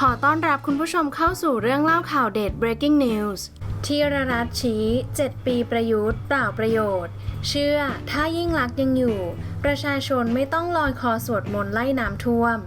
ขอต้อนรับคุณผู้ชมเข้าสู่เรื่องเล่าข่าวเด็ด breaking news ที่รรัฐชี้ 7 ปีประยุทธ์เปล่าประโยชน์ เชื่อถ้ายิ่งลักษณ์ยังอยู่ ประชาชนไม่ต้องลอยคอสวดมนต์ไล่น้ำท่วม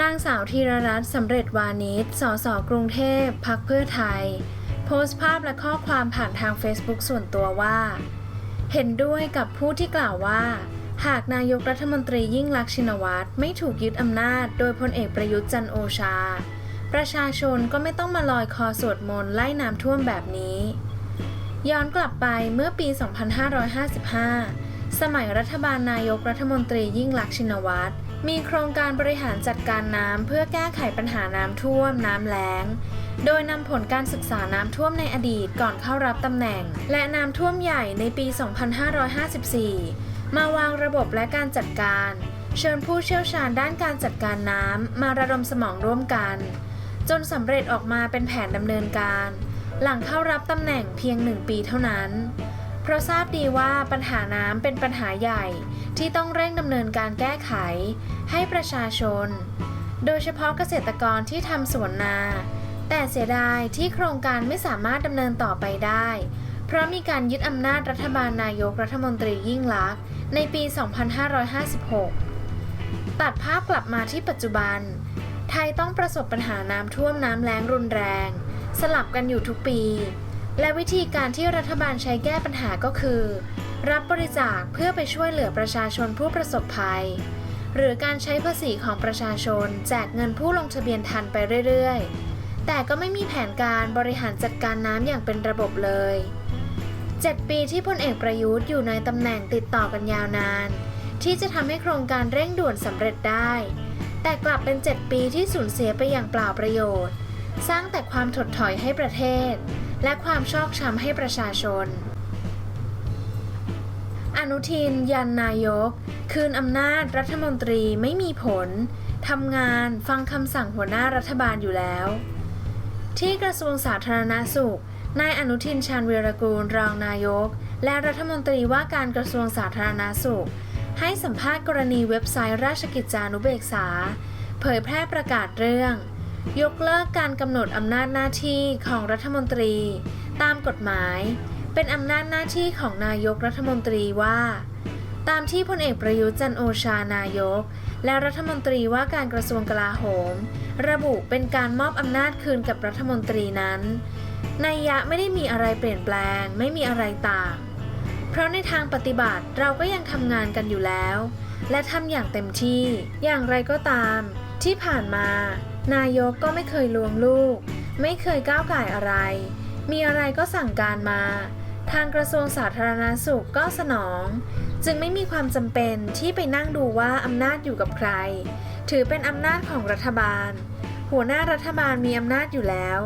นางสาวธีรรัตน์สำเร็จวานิชสสกรุงเทพพักเพื่อไทย โพสต์ภาพและข้อความผ่านทาง Facebook ส่วนตัวว่า เห็นด้วยกับผู้ที่กล่าวว่า หากนายกรัฐมนตรียิ่งลักษณ์ชินวัตรไม่ถูกยึดอำนาจ โดยพลเอกประยุทธ์จันโอชา ประชาชนก็ไม่ต้องมาลอยคอสวดมนต์ไล่น้ำท่วมแบบนี้ ย้อนกลับไปเมื่อปี 2555 สมัยรัฐบาลนายกรัฐมนตรียิ่งลักษณ์ชินวัตรมีโครงการบริหารจัดการน้ำเพื่อแก้ไขปัญหาน้ำท่วม น้ำแล้ง โดยนำผลการศึกษาน้ำท่วมในอดีตก่อนเข้ารับตำแหน่ง และน้ำท่วมใหญ่ในปี 2554 มาวางระบบและการจัดการ เชิญผู้เชี่ยวชาญด้านการจัดการน้ำมาระดมสมองร่วมกัน จนสำเร็จออกมาเป็นแผนดำเนินการ หลังเข้ารับตำแหน่งเพียงหนึ่งปีเท่านั้น เพราะทราบดีว่าปัญหาน้ำเป็นปัญหาใหญ่ที่ต้องเร่งดำเนินการแก้ไข ให้ประชาชน โดยเฉพาะเกษตรกรที่ทำสวนนา แต่เสียดายที่โครงการไม่สามารถดำเนินต่อไปได้ เพราะมีการยึดอำนาจรัฐบาลนายกรัฐมนตรียิ่งลักษณ์ในปี 2556 ตัดภาพกลับมาที่ปัจจุบัน ไทยต้องประสบปัญหาน้ำท่วมน้ำแล้งรุนแรง สลับกันอยู่ทุกปี และวิธีการที่รัฐบาลใช้แก้ปัญหาก็คือ รับบริจาคเพื่อไปช่วยเหลือประชาชนผู้ประสบภัย หรือการใช้ภาษีของประชาชน แจกเงินผู้ลงทะเบียนทันไปเรื่อยๆ แต่ก็ไม่มีแผนการบริหารจัดการน้ำอย่างเป็นระบบเลย 7 ปีที่พลเอกประยุทธ์อยู่ในตำแหน่งติดต่อกันยาวนาน ที่จะทำให้โครงการเร่งด่วนสำเร็จได้ แต่กลับเป็น 7 ปีที่สูญเสียไปอย่างเปล่าประโยชน์ สร้างแต่ความถดถอยให้ประเทศ และความชอกช้ำให้ประชาชน อนุทิน ยันนายก คืนอำนาจรัฐมนตรีไม่มีผลทำงานฟังคำสั่งหัวหน้ารัฐบาลอยู่แล้ว ที่กระทรวงสาธารณาสุขนายอนุทินชาญวีรกูลรองนายก และรัฐมนตรีว่าการกระทรวงสาธารณาสุข ให้สัมภาษณ์กรณีเว็บไซต์ราชกิจจานุเบกษา เผยแพร่ประกาศเรื่อง ยกเลิกการกำหนดอำนาจหน้าที่ของรัฐมนตรี ตามกฎหมาย เป็นอำนาจหน้าที่ของนายกรัฐมนตรีว่า ตามที่พลเอกประยุทธ์จันโอชานายก และรัฐมนตรีว่าการกระทรวงกลาโหม ระบุเป็นการมอบอำนาจคืนกับรัฐมนตรีนั้นนัยยะไม่ได้มีอะไรเปลี่ยนแปลง ไม่มีอะไรต่าง เพราะในทางปฏิบัติเราก็ยังทำงานกันอยู่แล้ว และทำอย่างเต็มที่ อย่างไรก็ตาม ที่ผ่านมา นายกก็ไม่เคยลวงลูก ไม่เคยก้าวไก่อะไร มีอะไรก็สั่งการมา ทางกระทรวงสาธารณาสุขก็สนอง จึงไม่มีความจำเป็นที่ไปนั่งดูว่าอำนาจอยู่กับใคร ถือเป็นอำนาจของรัฐบาล หัวหน้ารัฐบาลมีอำนาจอยู่แล้ว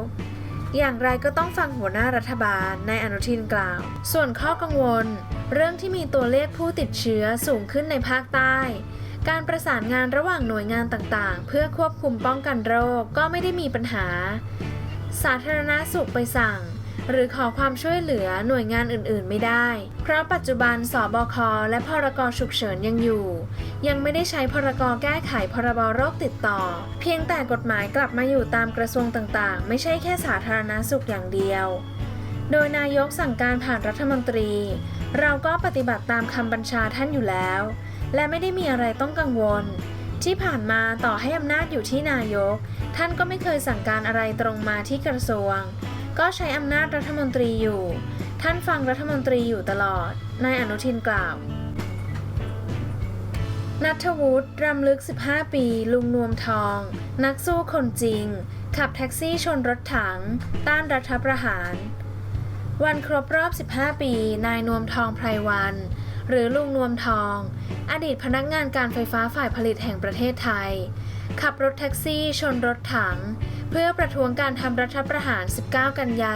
อย่างไรก็ต้องฟังหัวหน้ารัฐบาลนายอนุทินกล่าว ส่วนข้อกังวล เรื่องที่มีตัวเลขผู้ติดเชื้อสูงขึ้นในภาคใต้ การประสานงานระหว่างหน่วยงานต่างๆ เพื่อควบคุมป้องกันโรคก็ไม่ได้มีปัญหา สาธารณาสุขไปสั่ง หรือขอความช่วยเหลือหน่วยงานอื่น ๆ ไม่ได้ เพราะปัจจุบันสบค และพรกฉุกเฉินยังอยู่ ยังไม่ได้ใช้พรกแก้ไขพรบโรคติดต่อ เพียงแต่กฎหมายกลับมาอยู่ตามกระทรวงต่าง ๆ ไม่ใช่แค่สาธารณาสุขอย่างเดียว โดยนายกสั่งการผ่านรัฐมนตรี เราก็ปฏิบัติตามคำบัญชาท่านอยู่แล้ว และไม่ได้มีอะไรต้องกังวลที่ผ่านมาต่อให้อำนาจอยู่ที่นายก ท่านก็ไม่เคยสั่งการอะไรตรงมาที่กระทรวง ก็ใช้อำนาจรัฐมนตรีอยู่ ท่านฟังรัฐมนตรีอยู่ตลอด นายอนุทินกล่าว นัทวุฒิรำลึก 15 ปี ลุงนวมทอง นักสู้คนจริง ขับแท็กซี่ชนรถถัง ต้านรัฐประหาร วันครบรอบ 15 ปี นายนวมทองไพรวัน หรือลุงนวมทอง อดีตพนักงานการไฟฟ้าฝ่ายผลิตแห่งประเทศไทย ขับรถแท็กซี่ชนรถถัง เพื่อประท้วงการทำรัฐประหาร 19 กันยา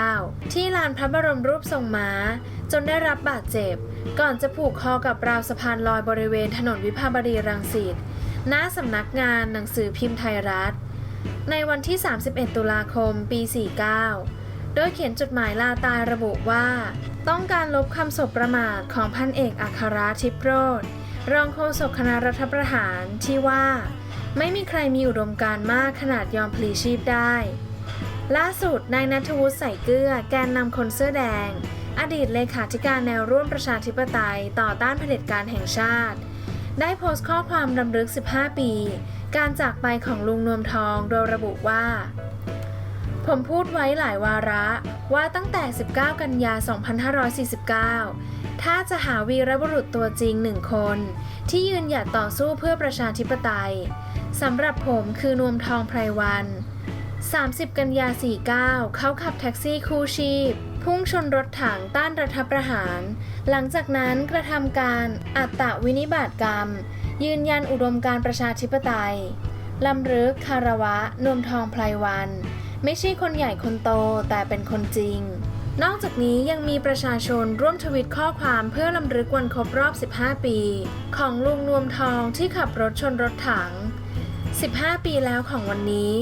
49 ที่ลานพระบรมรูปทรงม้า จนได้รับบาดเจ็บ ก่อนจะผูกคอกับราวสะพานลอยบริเวณถนนวิภาวดีรังสิตหน้าสำนักงานหนังสือพิมพ์ไทยรัฐ ในวันที่ 31 ตุลาคม ปี 49 โดยเขียนจดหมายลาตายระบุว่า ต้องการลบคำสบประมาทของพันเอกอัคราทิพโรธรองโฆษกคณะรัฐประหารที่ว่า ไม่มีใครมีอุดมการณ์มากขนาดยอมพลีชีพได้ ล่าสุดนายนัทวุฒิใส่เกลือแกนนำคนเสื้อแดง อดีตเลขาธิการแนวร่วมประชาธิปไตยต่อต้านเผด็จการแห่งชาติ ได้โพสต์ข้อความรำลึก 15 ปี การจากไปของลุงนวมทองโดยระบุว่า ผมพูดไว้หลายวาระว่าตั้งแต่ 19 กันยา 2549ถ้าจะหาวีรบุรุษตัวจริงหนึ่งคน ที่ยืนหยัดต่อสู้เพื่อประชาธิปไตย สำหรับผมคือนวมทองไพรวัน 30 กันยา 49 เขาขับแท็กซี่คู่ชีพ พุ่งชนรถถังต้านรัฐประหาร หลังจากนั้นกระทำการอัตตวินิบาตกรรม ยืนยันอุดมการประชาธิปไตยลำลึกคารวะ นวมทองไพรวัน ไม่ใช่คนใหญ่คนโตแต่เป็นคนจริง นอกจากนี้ยังมีประชาชนร่วมทวิตข้อความเพื่อลำลึกวันครบรอบ 15 ปี ของลุงนวมทองที่ขับรถชนรถถัง 15 ปีแล้วของวันนี้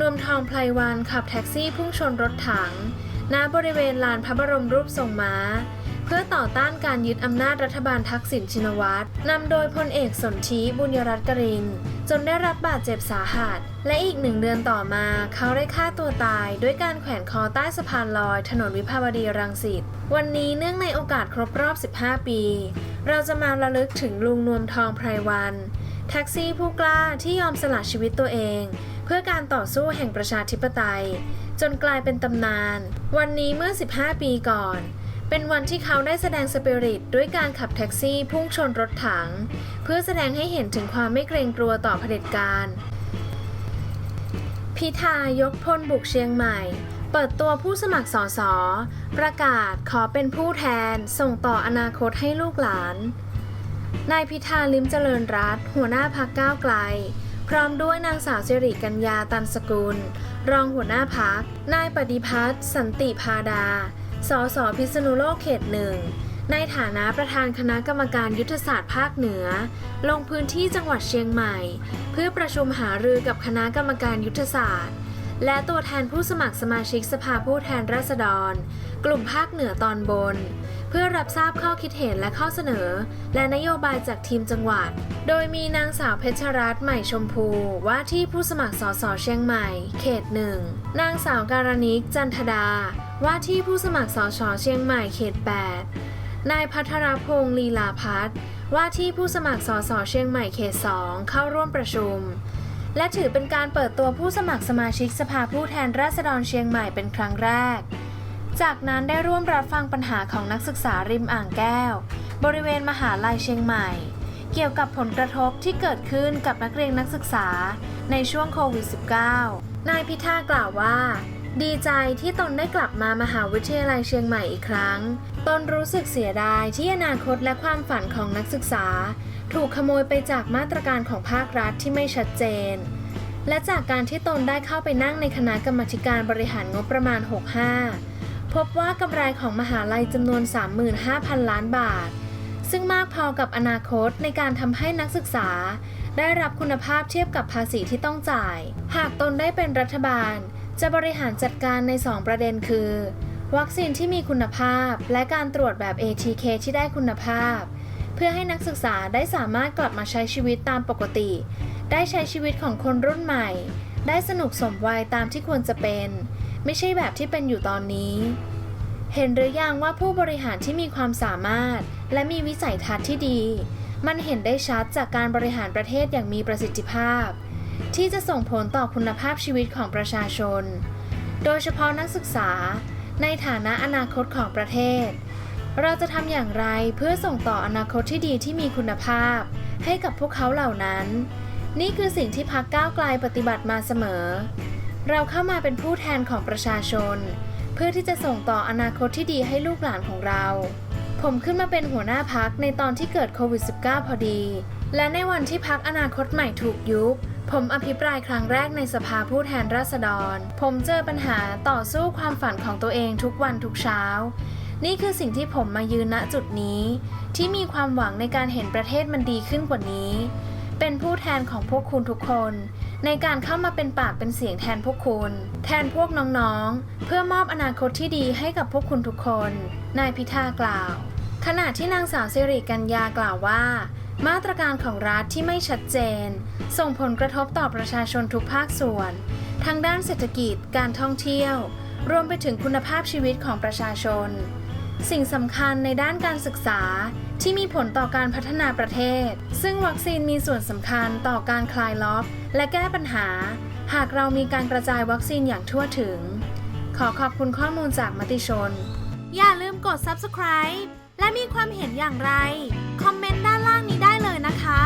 นวมทองไพลวันขับแท็กซี่พุ่งชนรถถังณบริเวณลานพระบรมรูปทรงม้า เพื่อต่อต้านการยึดอำนาจรัฐบาลทักษิณชินวัตรนำโดยพลเอกสนธิบุญยรัตน์กรินจนได้รับบาดเจ็บสาหัส และอีกหนึ่งเดือนต่อมาเขาได้ฆ่าตัวตาย ด้วยการแขวนคอใต้สะพานลอย ถนนวิภาวดีรังสิตวันนี้เนื่องในโอกาสครบรอบ 15 ปี เราจะมาระลึกถึงลุงนวมทองไพรวัน แท็กซี่ผู้กล้าที่ยอมสละชีวิตตัวเอง เพื่อการต่อสู้แห่งประชาธิปไตย จนกลายเป็นตำนาน วันนี้เมื่อ 15 ปีก่อน เป็นวันที่เขาได้แสดงสปิริตด้วยการขับแท็กซี่พุ่งชนรถถัง เพื่อแสดงให้เห็นถึงความไม่เกรงกลัวต่อเผด็จการพิธายกพลบุกเชียงใหม่ เปิดตัวผู้สมัครสสประกาศขอเป็นผู้แทน ส่งต่ออนาคตให้ลูกหลาน นายพิธาลิมเจริญรัตหัวหน้าพักก้าวไกล พร้อมด้วยนางสาวสิริกัญญาตันสกุล รองหัวหน้าพัก นายปฏิพัฒน์สันติพาดา สสพิษณุโลกเขตหนึ่ง ในฐานะประธานคณะกรรมการยุทธศาสตร์ภาคเหนือ ลงพื้นที่จังหวัดเชียงใหม่ เพื่อประชุมหารือกับคณะกรรมการยุทธศาสตร์ และตัวแทนผู้สมัครสมาชิกสภาผู้แทนราษฎร กลุ่มภาคเหนือตอนบน พื่อรับทราบข้อคิดเห็นและข้อเสนอ และนโยบายจากทีมจังหวัด โดยมีนางสาวเพชรรัตน์ใหม่ชมพู ว่าที่ผู้สมัครสสเชียงใหม่ เขตหนึ่งนางสาวการณิกจันทดา ว่าที่ผู้สมัครสสเชียงใหม่เขต 8 นายพัทรพงศ์ลีลาพัฒน์ว่าที่ผู้สมัครสสเชียงใหม่เขต 2 เข้าร่วมประชุม และถือเป็นการเปิดตัวผู้สมัครสมาชิกสภาผู้แทนราษฎรเชียงใหม่เป็นครั้งแรก จากนั้นได้ร่วมรับฟังปัญหาของนักศึกษาริมอ่างแก้ว บริเวณมหาลัยเชียงใหม่ เกี่ยวกับผลกระทบที่เกิดขึ้นกับนักเรียนนักศึกษาในช่วงโควิด -19 นายพิธากล่าวว่า ดีใจที่ตนได้กลับมามหาวิทยาลัยเชียงใหม่อีกครั้ง ตนรู้สึกเสียดายที่อนาคตและความฝันของนักศึกษา ถูกขโมยไปจากมาตรการของภาครัฐที่ไม่ชัดเจน และจากการที่ตนได้เข้าไปนั่งในคณะกรรมาการบริหารงบประมาณ 65 พบว่ากำไรของมหาลัยจำนวน 35,000 ล้านบาท ซึ่งมากพอกับอนาคตในการทำให้นักศึกษา ได้รับคุณภาพเทียบกับภาษีที่ต้องจ่าย หากตนได้เป็นรัฐบาล จะบริหารจัดการใน 2 ประเด็นคือ วัคซีนที่มีคุณภาพ และการตรวจแบบ ATK ที่ได้คุณภาพ เพื่อให้นักศึกษาได้สามารถกลับมาใช้ชีวิตตามปกติ ได้ใช้ชีวิตของคนรุ่นใหม่ ได้สนุกสมวัยตามที่ควรจะเป็น ไม่ใช่แบบที่เป็นอยู่ตอนนี้ เห็นหรือยังว่าผู้บริหารที่มีความสามารถ และมีวิสัยทัศน์ที่ดี มันเห็นได้ชัดจากการบริหารประเทศอย่างมีประสิทธิภาพ ที่จะส่งผลต่อคุณภาพชีวิตของประชาชน โดยเฉพาะนักศึกษา ในฐานะอนาคตของประเทศ เราจะทำอย่างไรเพื่อส่งต่ออนาคตที่ดีที่มีคุณภาพ ให้กับพวกเขาเหล่านั้น นี่คือสิ่งที่พักก้าวไกลปฏิบัติมาเสมอ เราเข้ามาเป็นผู้แทนของประชาชน เพื่อที่จะส่งต่ออนาคตที่ดีให้ลูกหลานของเรา ผมขึ้นมาเป็นหัวหน้าพักในตอนที่เกิดโควิด -19 พอดี และในวันที่พักอนาคตใหม่ถูกยุบผมอภิปรายครั้งแรกในสภาผู้แทนราษฎร ผมเจอปัญหาต่อสู้ความฝันของตัวเองทุกวันทุกเช้า นี่คือสิ่งที่ผมมายืนณจุดนี้ ที่มีความหวังในการเห็นประเทศมันดีขึ้นกว่านี้ เป็นผู้แทนของพวกคุณทุกคน ในการเข้ามาเป็นปากเป็นเสียงแทนพวกคุณ แทนพวกน้องๆ เพื่อมอบอนาคตที่ดีให้กับพวกคุณทุกคน นายพิธากล่าว ขณะที่นางสาวสิริกัญญากล่าวว่า มาตรการของรัฐที่ไม่ชัดเจน ส่งผลกระทบต่อประชาชนทุกภาคส่วน ทั้งด้านเศรษฐกิจการท่องเที่ยว รวมไปถึงคุณภาพชีวิตของประชาชน สิ่งสำคัญในด้านการศึกษาที่มีผลต่อการพัฒนาประเทศ ซึ่งวัคซีนมีส่วนสำคัญต่อการคลายล็อกและแก้ปัญหา หากเรามีการกระจายวัคซีนอย่างทั่วถึง ขอขอบคุณข้อมูลจากมติชน อย่าลืมกด subscribe และมีความเห็นอย่างไร คอมเมนต์ด้านล่างนี้ได้เลยนะคะ